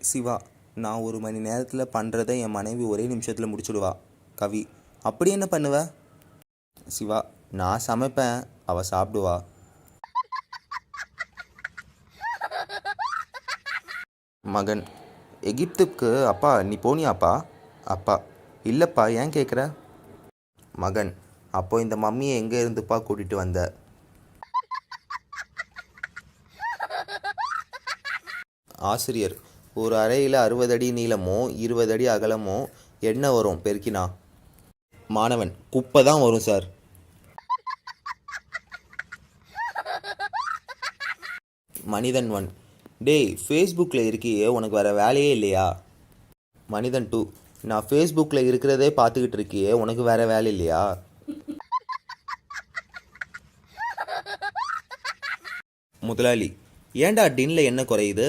சிவா நான் ஒரு மணி நேரத்தில் பண்ணுறதை என் மனைவி ஒரே நிமிஷத்தில் முடிச்சுடுவா. கவி அப்படி என்ன பண்ணுவ? சிவா நான் சமைப்பேன் அவள் சாப்பிடுவா. மகன் எகிப்துக்கு அப்பா நீ போனியாப்பா? அப்பா இல்லைப்பா ஏன் கேட்குற மகன் அப்போ இந்த மம்மியை எங்கே இருந்துப்பா கூட்டிகிட்டு வந்த? ஆசிரியர் ஒரு அறையில் அறுபது அடி நீளமோ இருபது அடி அகலமோ என்ன வரும் பெருக்கினா மாணவன் குப்பை தான் வரும் சார். மனிதன் ஒன். டேய் ஃபேஸ்புக்கில் இருக்கியே உனக்கு வேறு வேலையே இல்லையா? மனிதன் டூ. நான் ஃபேஸ்புக்கில் இருக்கிறதே பார்த்துக்கிட்டு இருக்கியே உனக்கு வேறு வேலை இல்லையா? முதலாளி ஏன்டா டின்ல என்ன குறையுது?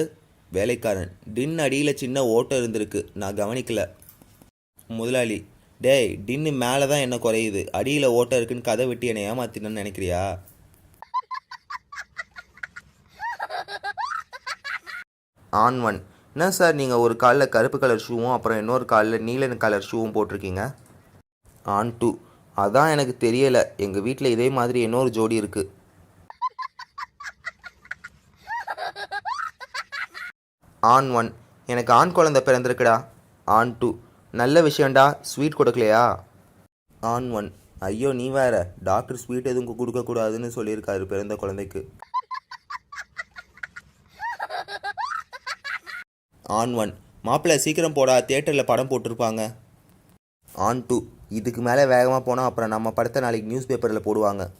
வேலைக்காரன். டின் அடியில் சின்ன ஓட்டம் இருந்திருக்கு. நான் கவனிக்கல. முதலாளி டேய் டின்னு மேலே தான் என்ன குறையுது? அடியில் ஓட்டம் இருக்குன்னு கதை வெட்டி என்னை ஏமாத்தினு நினைக்கிறியா? On one. என்ன சார் நீங்கள் ஒரு காலில் கருப்பு கலர் ஷூவும் அப்புறம் இன்னொரு காலில் நீல கலர் ஷூவும் போட்டிருக்கீங்க? On two. அதான் எனக்கு தெரியலை. எங்கள் வீட்டில் இதே மாதிரி இன்னொரு ஜோடி இருக்குது ஆன் ஒன். எனக்கு ஆண் குழந்தை பிறந்திருக்குடா. On two. நல்ல விஷயம்டா. ஸ்வீட் கொடுக்கலையா? On one. ஐயோ நீ வேற. டாக்டர் ஸ்வீட் எதுவும் கொடுக்கக்கூடாதுன்னு சொல்லியிருக்காரு பிறந்த குழந்தைக்கு. On one. மாப்பிள்ளை சீக்கிரம் போடா. தியேட்டரில் படம் போட்டிருப்பாங்க. On two. இதுக்கு மேலே வேகமாக போனால் அப்புறம் நம்ம படத்தை நாளைக்கு நியூஸ் பேப்பரில் போடுவாங்க.